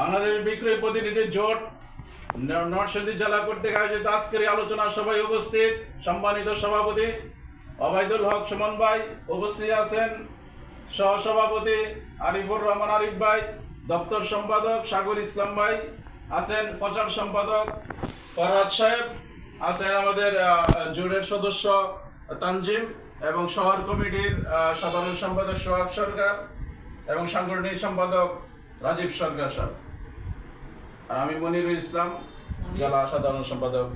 বাংলাদেশ বিক্রয় প্রতিনিধি জোট নরসিংদী জেলা কর্তৃক আয়োজিত আজকের আলোচনা সভায় উপস্থিত সম্মানিত সভাপতি অবায়দুল হক সুমন ভাই উপস্থিত আছেন। সহসভাপতি আরিফুর রহমান আরিফ ভাই, দপ্তর সম্পাদক সাগর ইসলাম ভাই আছেন, প্রচার সম্পাদক ফরহাদ সাহেব আছেন আমাদের জোটের সদস্য তানজিম এবং শহর কমিটির সাধারণ সম্পাদক সোহাগ সরকার এবং সাংগঠনিক সম্পাদক রাজীব সরকার সাহেব। আর আমি মনিরুল ইসলাম, জেলা সাধারণ সম্পাদক।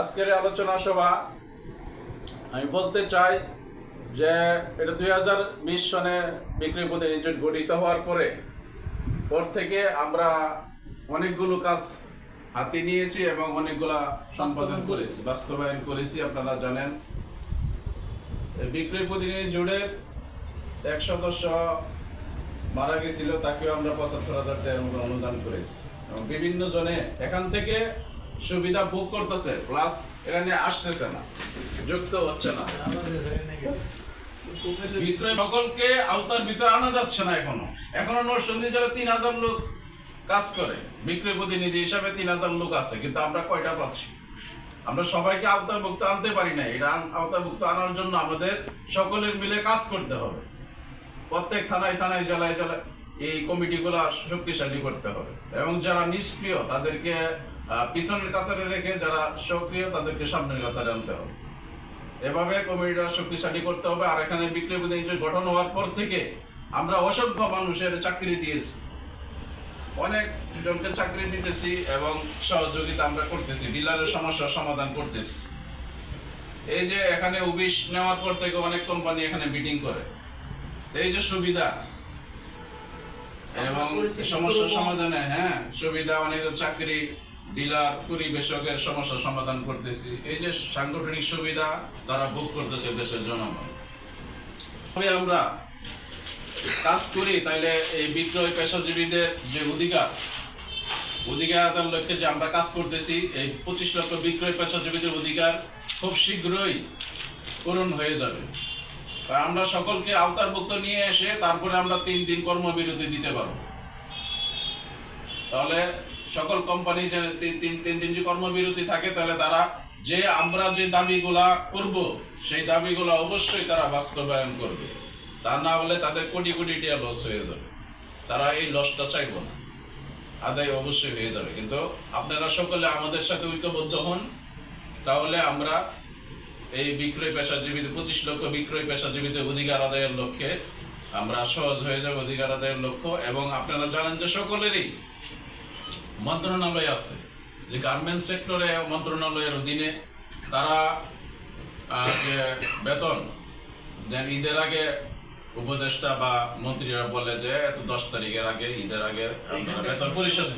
আজকের আলোচনা সভা, আমি বলতে চাই যে এটা দুই হাজার বিশ সনে বিক্রয় প্রতিনিধি গঠিত হওয়ার পরে, পর থেকে আমরা অনেকগুলো কাজ হাতে নিয়েছি এবং অনেকগুলা সম্পাদন করেছি, বাস্তবায়ন করেছি, আপনারা জানেন। বিক্রয় প্রতিনিধি জোটের এক সদস্য মারা গেছিল, তাকেও আমরা পঁচাত্তর হাজার টাকার মতো অনুদান করেছি। এবং বিভিন্ন জনে এখান থেকে সুবিধা ভোগ করতেছে প্লাস এখানে আসতেছে না, যুক্ত হচ্ছে না। বিক্রয় সকলকে আওতার ভিতরে আনা যাচ্ছে না এখনও। এখনও নরসিংদী জেলা তিন হাজার লোক কাজ করে, বিক্রয় প্রতিনিধি হিসাবে তিন হাজার লোক আছে, কিন্তু আমরা কয়টা পাচ্ছি? আমরা সবাইকে আওতাভুক্ত আনতে পারি না এটা আওতাভুক্ত আনার জন্য আমাদের সকলের মিলে কাজ করতে হবে। প্রত্যেক থানায় থানায় জেলায় জেলায় এই কমিটিগুলো শক্তিশালী করতে হবে। এবং যারা নিষ্ক্রিয়, তাদেরকে পিছনের কাতারে রেখে যারা সক্রিয়, তাদেরকে সামনের কাতারে আনতে হবে। এভাবে কমিটিটা শক্তিশালী করতে হবে। আর এখানে বিক্রয় গঠন হওয়ার পর থেকে আমরা অসংখ্য মানুষের চাকরি দিয়েছি। অনেক জনকে চাকরি দিতেছি এবং সহযোগিতা আমরা করতেছি। ডিলারের সমস্যার সমাধান করতেছি। এই যে এখানে উবিশ নেওয়ার পর থেকে অনেক কোম্পানি এখানে মিটিং করে। এই যে সুবিধা এবং সমস্যা সমাধানে হ্যাঁ সুবিধা অনেক চাকরি ডিলার পরিবেশকের সমস্যা সমাধান করতেছি। এই যে সাংগঠনিক সুবিধা তারা ভোগ করতেছে দেশের জনগণ। আমরা কাজ করি তাইলে এই বিক্রয় পেশাজীবীদের যে অধিকার অধিকার আদায়ের লক্ষ্যে যে আমরা কাজ করতেছি এই পঁচিশ লক্ষ বিক্রয় পেশাজীবীদের অধিকার খুব শীঘ্রই পূরণ হয়ে যাবে। আমরা সকলকে আওতারভুক্ত নিয়ে এসে তারপরে আমরা তিন দিন কর্মবিরতি দিতে পারব। তাহলে সকল কোম্পানি যে তিন তিন দিন যে কর্মবিরতি থাকে, তাহলে তারা যে আমরা যে দাবিগুলা করব, সেই দাবিগুলো অবশ্যই তারা বাস্তবায়ন করবে। তা না হলে তাদের কোটি কোটি টিয়া লস হয়ে যাবে। তারা এই লসটা চাইব না। আদায় অবশ্যই হয়ে যাবে। কিন্তু আপনারা সকলে আমাদের সাথে ঐক্যবদ্ধ হন। তাহলে আমরা এই বিক্রয় পেশাজীবীদের পঁচিশ লক্ষ বিক্রয় পেশাজীবীদের অধিকার আদায়ের লক্ষ্যে আমরা সহজ হয়ে যাব অধিকার আদায়ের লক্ষ্য। এবং আপনারা জানেন যে সকলেরই মন্ত্রণালয় আছে, যে গার্মেন্টস সেক্টরে মন্ত্রণালয়ের অধীনে তারা যে বেতন যেন ঈদের আগে উপদেষ্টা বা মন্ত্রীরা বলে যে এত দশ তারিখের আগে, ঈদের আগে বেতন পরিশোধ করে